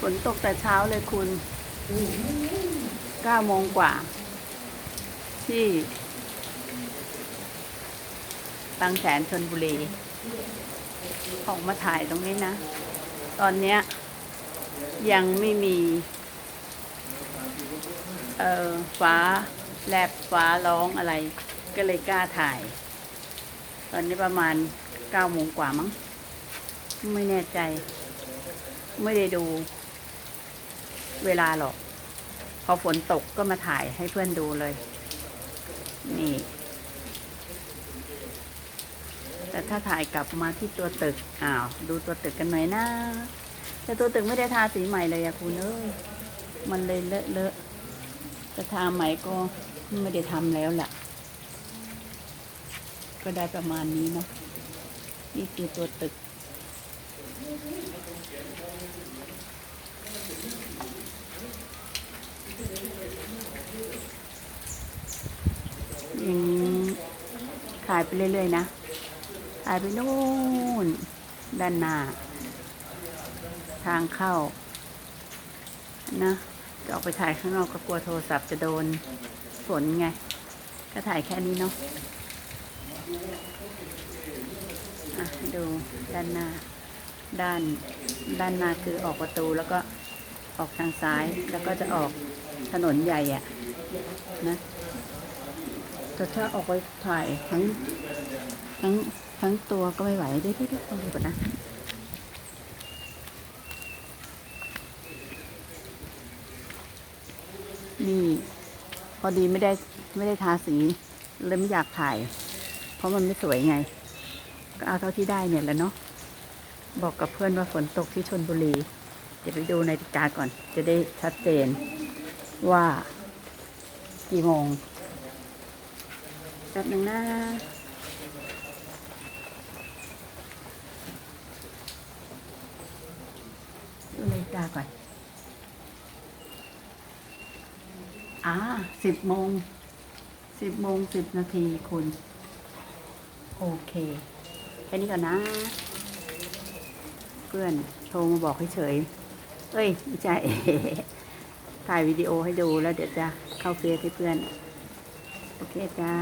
ฝนตกแต่เช้าเลยคุณเก้าโมงกว่า ที่บางแสนชนบุรีออกมาถ่ายตรงนี้นะ ตอนเนี้ย ยังไม่มี เอ่อฟ้าแลบฟ้าร้องอะไร ก็เลยกล้าถ่าย ตอนนี้ประมาณเก้าโมงกว่ามั้ง ไม่แน่ใจ ไม่ได้ดู เวลาหรอก พอฝนตกก็มาถ่ายให้เพื่อนดูเลย นี่ แต่ถ้าถ่ายกลับมาที่ตัวตึก อ้าว ดูตัวตึกกันหน่อยนะแต่ตัวตึกไม่ได้ทาสีใหม่เลยอะคุณเอ้ย มันเลยเลอะเลอะจะทาใหม่ก็ไม่ได้ทำแล้วล่ะ ก็ได้ประมาณนี้เนาะนี่คือตัวตึก ยังถ่ายไปเรื่อยๆนะถ่ายไปนู่น ด้านหน้า ทางเข้า นะจะออกไปถ่ายข้างนอกก็กลัวโทรศัพท์จะโดนฝนไง ก็ถ่ายแค่นี้เนาะะดูด้านหน้า ด้านด้านหน้าคือออกประตูแล้วก็ออกทางซ้ายแล้วก็จะออกถนนใหญ่อะนะ แต่ถ้าออกไปถ่ายทั้งทั้งทั้งตัวก็ไม่ไหวเดี๋ยวเดี๋ยวเลยวเอาดูก่อนนะนี่พอดีไม่ได้ไม่ได้ทาสีเลยไม่อยากถ่าย เพราะมันไม่สวยไง ก็เอาเท่าที่ได้เนี่ยแหละเนาะบอกกับเพื่อนว่าฝนตกที่ชนบุรีเดี๋ยวไปดูนาฬิกาก่อน จะได้ชัดเจนว่ากี่โมง แป๊บหนึ่งนะดูนาฬิกาก่อน อ่าสิบโมงสิบโมงสิบนาทีคุณ โอเค แค่นี้ก่อนนะ เพื่อนโทรมาบอกเฉยๆเอ้ย ไม่ใช่ ถ่ายวิดีโอให้ดูแล้วเดี๋ยวจะเข้าเฟซให้เพื่อน โอเคจ้า